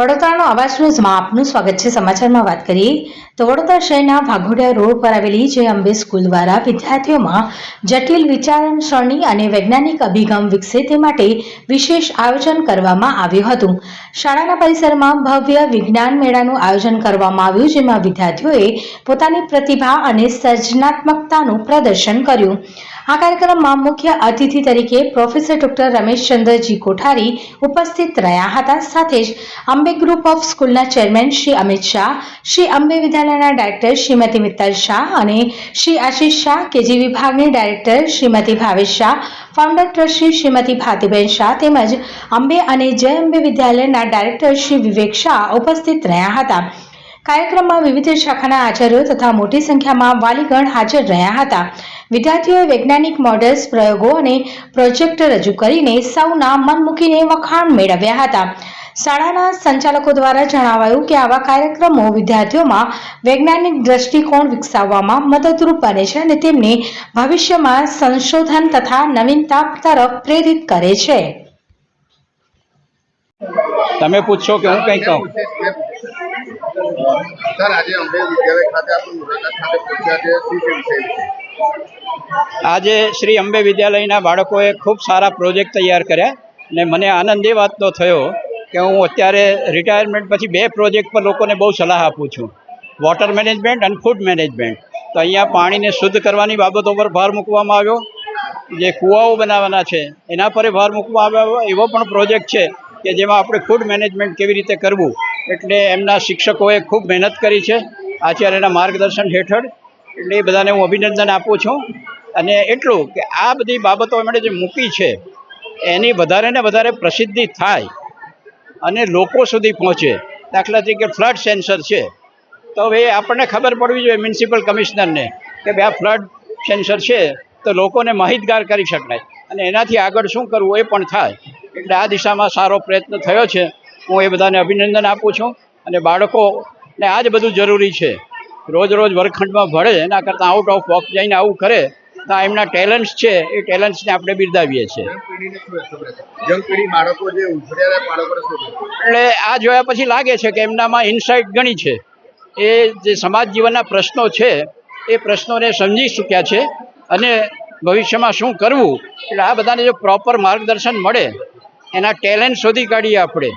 વડોદરાનો અવાજ ન્યૂઝમાં આપનું સ્વાગત છે. સમાચારમાં વાત કરીએ તો વડોદરા શહેરના વાઘોડિયા રોડ પર આવેલી જય અંબે સ્કૂલ દ્વારા વિદ્યાર્થીઓમાં જટિલ વિચારસરણી અને વૈજ્ઞાનિક અભિગમ વિકસે તે માટે વિશેષ આયોજન કરવામાં આવ્યું હતું. શાળાના પરિસરમાં ભવ્ય વિજ્ઞાન મેળાનું આયોજન કરવામાં આવ્યું, જેમાં વિદ્યાર્થીઓએ પોતાની પ્રતિભા અને સર્જનાત્મકતાનું પ્રદર્શન કર્યું. આ કાર્યક્રમમાં મુખ્ય અતિથિ તરીકે પ્રોફેસર ડોક્ટર રમેશચંદ્રજી કોઠારી ઉપસ્થિત રહ્યા હતા. સાથે જ અંબે ગ્રુપ ઓફ સ્કૂલના ચેરમેન શ્રી અમિત શાહ, શ્રી અંબે વિદ્યાલયના ડાયરેક્ટર શ્રીમતી મિત્તલ શાહ અને શ્રી આશીષ શાહ કેજી વિભાગની director Shrimati Bhavesh Shah founder trustee Shrimati Bhatiben Shah તેમજ અંબે અને જય અંબે વિદ્યાલયના ડાયરેક્ટર શ્રી વિવેક શાહ ઉપસ્થિત રહ્યા હતા. કાર્યક્રમમાં વિવિધ શાખાના આચાર્યો તથા મોટી સંખ્યામાં વાલીગણ હાજર રહ્યા હતા. વિદ્યાર્થીઓએ વૈજ્ઞાનિક મોડેલ્સ પ્રયોગો અને પ્રોજેક્ટ રજૂ કરીને સૌના મન મૂકીને વખાણ મેળવ્યા હતા. શાળાના સંચાલકો દ્વારા જણાવાયું કે આવા કાર્યક્રમો વિદ્યાર્થીઓમાં વૈજ્ઞાનિક દ્રષ્ટિકોણ વિકસાવવામાં મદદરૂપ બને છે અને તેમને ભવિષ્યમાં સંશોધન તથા નવીનતા તરફ પ્રેરિત કરે છે. તમે પૂછો કે હું કંઈ કહું? સર આજે અંબે વિદ્યાલય ખાતે આપણે મુલાકાત ખાતે પહોંચ્યા છે. શું છે વિષય વિશે આજે શ્રી અંબે વિદ્યાલયના બાળકોએ ખૂબ સારા પ્રોજેક્ટ તૈયાર કર્યા ને મને આનંદ એ વાતનો થયો કે હું અત્યારે રિટાયરમેન્ટ પછી બે પ્રોજેક્ટ પર લોકોને બહુ સલાહ આપું છું. વોટર મેનેજમેન્ટ અને ફૂડ મેનેજમેન્ટ તો અહીંયા પાણીને શુદ્ધ કરવાની બાબતો પર ભાર મૂકવામાં આવ્યો. જે કૂવાઓ બનાવવાના છે, એના પર ભાર મૂકવામાં આવ્યો. એવો પણ પ્રોજેક્ટ છે કે જેમાં આપણે ફૂડ મેનેજમેન્ટ કેવી રીતે કરવું. એટલે એમના શિક્ષકોએ ખૂબ મહેનત કરી છે. આચાર્યના માર્ગદર્શન હેઠળ એટલે એ બધાને હું અભિનંદન આપું છું. અને એટલું કે આ બધી બાબતો એમણે જે મૂકી છે, એની વધારે ને વધારે પ્રસિદ્ધિ થાય અને લોકો સુધી પહોંચે. દાખલા તરીકે ફ્લડ સેન્સર છે. તો હવે આપણને ખબર પડવી જોઈએ મ્યુનિસિપલ કમિશનરને કે ભાઈ આ ફ્લડ સેન્સર છે તો લોકોને માહિતગાર કરી શકાય. અને એનાથી આગળ શું કરવું એ પણ થાય. એટલે આ દિશામાં સારો પ્રયત્ન થયો છે. હું એ બધાને અભિનંદન આપું છું. અને બાળકોને આ જ બધું જરૂરી છે. રોજ રોજ વર્ગખંડમાં ભળે એના કરતાં આઉટ ઓફ બોક્સ જઈને આવું કરે તો એમના ટેલેન્ટ્સ છે એ ટેલેન્ટ્સને આપણે બિરદાવીએ છીએ. એટલે આ જોયા પછી લાગે છે કે એમનામાં ઇન્સાઇટ ઘણી છે. એ જે સમાજ જીવનના પ્રશ્નો છે એ પ્રશ્નોને સમજી ચૂક્યા છે અને ભવિષ્યમાં શું કરવું એટલે આ બધાને જો પ્રોપર માર્ગદર્શન મળે એના ટેલેન્ટ શોધી કાઢીએ આપણે.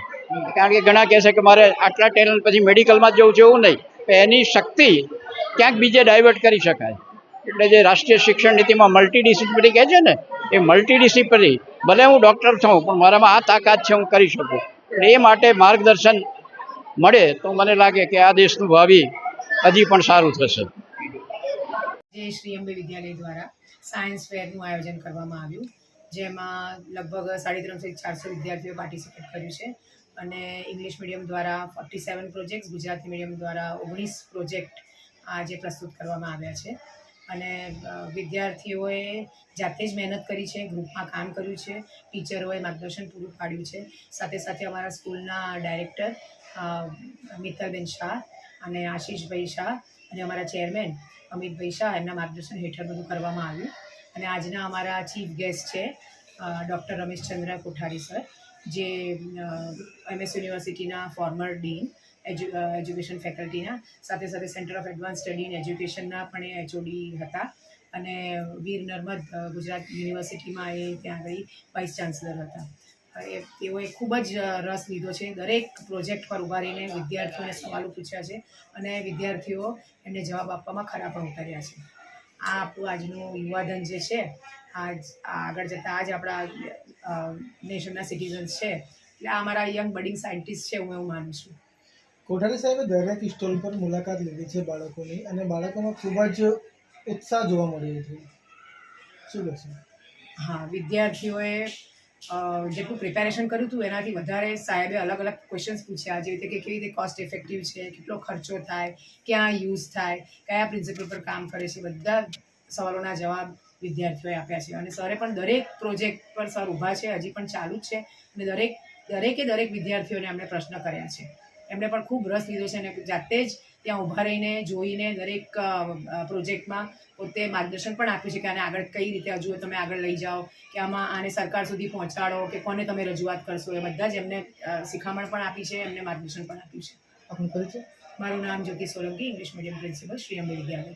કારણ કે ઘણા કહે છે કે મારે આટલા ટેલેન્ટ પછી મેડિકલમાં જવું છે એવું નહીં. એની શક્તિ ક્યાંક બીજે ડાયવર્ટ કરી શકાય. એટલે જે રાષ્ટ્રીય શિક્ષણ નીતિમાં મલ્ટી ડિસિપ્લિનરી કહે છે ને, એ મલ્ટી ડિસિપ્લિનરી ભલે હું ડૉક્ટર છું, પણ મારામાં આ તાકાત છે, હું કરી શકું. એટલે એ માટે માર્ગદર્શન મળે તો મને લાગે કે આ દેશનું ભાવિ હજી પણ સારું થશે. જે શ્રી અંબે વિદ્યાલય દ્વારા સાયન્સ ફેરનું આયોજન કરવામાં આવ્યું, જેમાં લગભગ સાડી ત્રણસો ચારસો વિદ્યાર્થીઓએ પાર્ટિસિપેટ કર્યું છે. અને ઇંગ્લિશ મીડિયમ દ્વારા forty seven projects Gujarati medium દ્વારા ઓગણીસ પ્રોજેક્ટ આજે પ્રસ્તુત કરવામાં આવ્યા છે. અને વિદ્યાર્થીઓએ જાતે જ મહેનત કરી છે, ગ્રુપમાં કામ કર્યું છે, ટીચરોએ માર્ગદર્શન પૂરું પાડ્યું છે. સાથે સાથે અમારા સ્કૂલના ડાયરેક્ટર મિત્તલબેન શાહ અને આશીષભાઈ શાહ અને અમારા ચેરમેન અમિતભાઈ શાહ એમના માર્ગદર્શન હેઠળ બધું કરવામાં આવ્યું. અને આજના અમારા ચીફ ગેસ્ટ છે ડૉક્ટર રમેશચંદ્ર કોઠારી સર. જે MS university former dean edu education ફેકલ્ટીના સાથે સાથે centre of advance study in એજ્યુકેશનના પણ એ એચઓડી હતા. અને વીર નર્મદ ગુજરાત યુનિવર્સિટીમાં એ ત્યાં આગળ વાઇસ ચાન્સલર હતા. એ, તેઓએ ખૂબ જ રસ લીધો છે. દરેક પ્રોજેક્ટ પર ઊભા રહીને વિદ્યાર્થીઓને સવાલો પૂછ્યા છે અને વિદ્યાર્થીઓ એમને જવાબ આપવામાં ખરા પણ ઉતર્યા છે. આ આપણું આજનું યુવાધન જે છે આજ આગળ જતાં આજ આપણા નેશનના સિટીઝન્સ છે. એટલે આ અમારા યંગ બડિંગ સાયન્ટિસ્ટ છે હું એવું માનું છું. કોઠારી સાહેબે દરેક સ્ટોલ પર મુલાકાત લીધી છે બાળકોની અને બાળકોમાં ખૂબ જ ઉત્સાહ જોવા મળ્યો છે. શું કહેશો? હા વિદ્યાર્થીઓએ જેટલું પ્રિપેરેશન કર્યું હતું એનાથી વધારે સાહેબે અલગ અલગ ક્વેશ્ચન્સ પૂછ્યા જેવી રીતે કે કેવી રીતે કોસ્ટ ઇફેક્ટિવ છે કેટલો ખર્ચો થાય ક્યાં યુઝ થાય કયા પ્રિન્સિપલ પર કામ કરે છે બધા સવાલોના જવાબ વિદ્યાર્થીઓએ આપ્યા છે. અને સરે પણ દરેક પ્રોજેક્ટ પર સર ઊભા છે હજી પણ ચાલુ જ છે અને દરેક દરેકે દરેક વિદ્યાર્થીઓને એમણે પ્રશ્ન કર્યા છે. એમણે પણ ખૂબ રસ લીધો છે અને જાતે જ ત્યાં ઊભા રહીને જોઈને દરેક પ્રોજેક્ટમાં પોતે માર્ગદર્શન પણ આપ્યું છે કે આને આગળ કઈ રીતે હજુ તમે આગળ લઈ જાઓ કે આમાં આને સરકાર સુધી પહોંચાડો કે કોને તમે રજૂઆત કરશો એ બધા જ એમને શિખામણ પણ આપી છે એમને માર્ગદર્શન પણ આપ્યું છે. આપનો પરિચય મારું નામ Jyoti Solanki English medium principal Shri Ambe Vidyalaya.